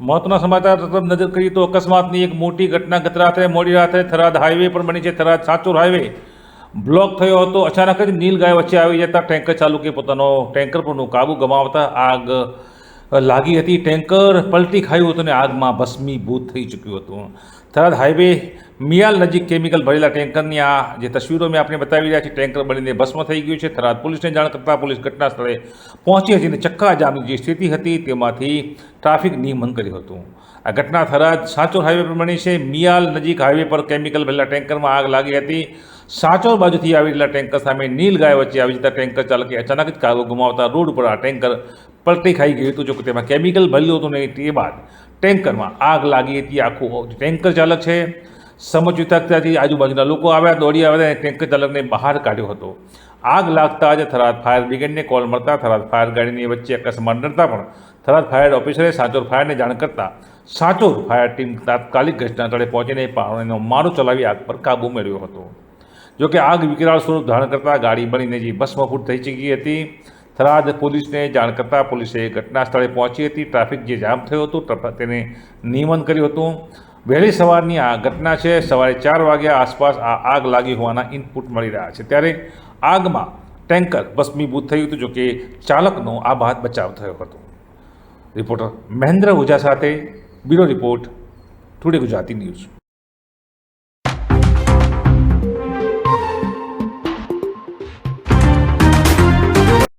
મહત્વના સમાચાર તરફ નજર કરીએ તો અકસ્માતની એક મોટી ઘટના ગત રાત્રે મોડી રાત્રે થરાદ હાઈવે પર બની છે. થરાદ સાચોર હાઈવે. બ્લોક થયો હતો. અચાનક જ નીલગાય વચ્ચે આવી જતા ટેન્કર ચાલુકે પોતાનો ટેન્કર પરનો કાબુ ગમાવતા આગ લાગી હતી ટેન્કર પલટી ખાયું હતું અને આગમાં ભસ્મીભૂત થઈ ચૂક્યું હતું. થરાદ હાઈવે મિયાલ નજીક કેમિકલ ભરેલા ટેન્કરની આ જે તસવીરો મેં આપણે બતાવી રહ્યા છે ટેન્કર બનીને ભસ્મ થઈ ગયું છે. થરાદ પોલીસને જાણ કરતાં પોલીસ ઘટના સ્થળે પહોંચી હતી અને ચક્કાજામની જે સ્થિતિ હતી તેમાંથી ટ્રાફિક નિયમન કર્યું હતું. આ ઘટના થરાદ સાચોર હાઈવે પર બની છે. મિયાલ નજીક હાઈવે પર કેમિકલ ભરેલા ટેન્કરમાં આગ લાગી હતી. સાચોર બાજુથી આવી રહેલા ટેન્કર સામે નીલ ગાય વચ્ચે આવી જતા ટેન્કર ચાલકે અચાનક જ કાબુ ગુમાવતા રોડ ઉપર આ ટેન્કર પલટી ખાઈ ગયું હતું. જો કે તેમાં કેમિકલ ભરેલું હતું ને તે બાદ ટેન્કરમાં આગ લાગી હતી આખું. ટેન્કર ચાલક છે સમજ આજુબાજુના લોકો આવ્યા, દોડી આવ્યા ટેન્કર ચાલકને બહાર કાઢ્યો હતો. આગ લાગતા જ થરાદ ફાયર બ્રિગેડને કોલ મળતા થરાદ ફાયર ગાડીની વચ્ચે અકસ્માત નડતા પણ થરાદ ફાયર ઓફિસરે સાચોર ફાયરને જાણ કરતા સાચોર ફાયર ટીમ તાત્કાલિક ઘટનાસ્થળે પહોંચીને પાણીનો મારો ચલાવી આગ પર કાબૂ મેળવ્યો હતો. જોકે આગ વિકરાળ સ્વરૂપ ધારણ કરતા ગાડી બનીને જે ભસ્મફૂટ થઈ ચૂકી હતી થરાદ પોલીસને જાણ કરતાં પોલીસે ઘટના સ્થળે પહોંચી હતી. ટ્રાફિક જે જામ થયો હતો તેને નિયમન કર્યું હતું. વહેલી સવારની આ ઘટના છે. સવારે ચાર વાગ્યા આસપાસ આ આગ લાગી હોવાના ઇનપુટ મળી રહ્યા છે. ત્યારે આગમાં ટેન્કર ભસ્મીભૂત થયું હતું, જોકે ચાલકનો આ બાદ બચાવ થયો હતો. રિપોર્ટર મહેન્દ્ર ઓઝા સાથે bureau report, today Gujarati news.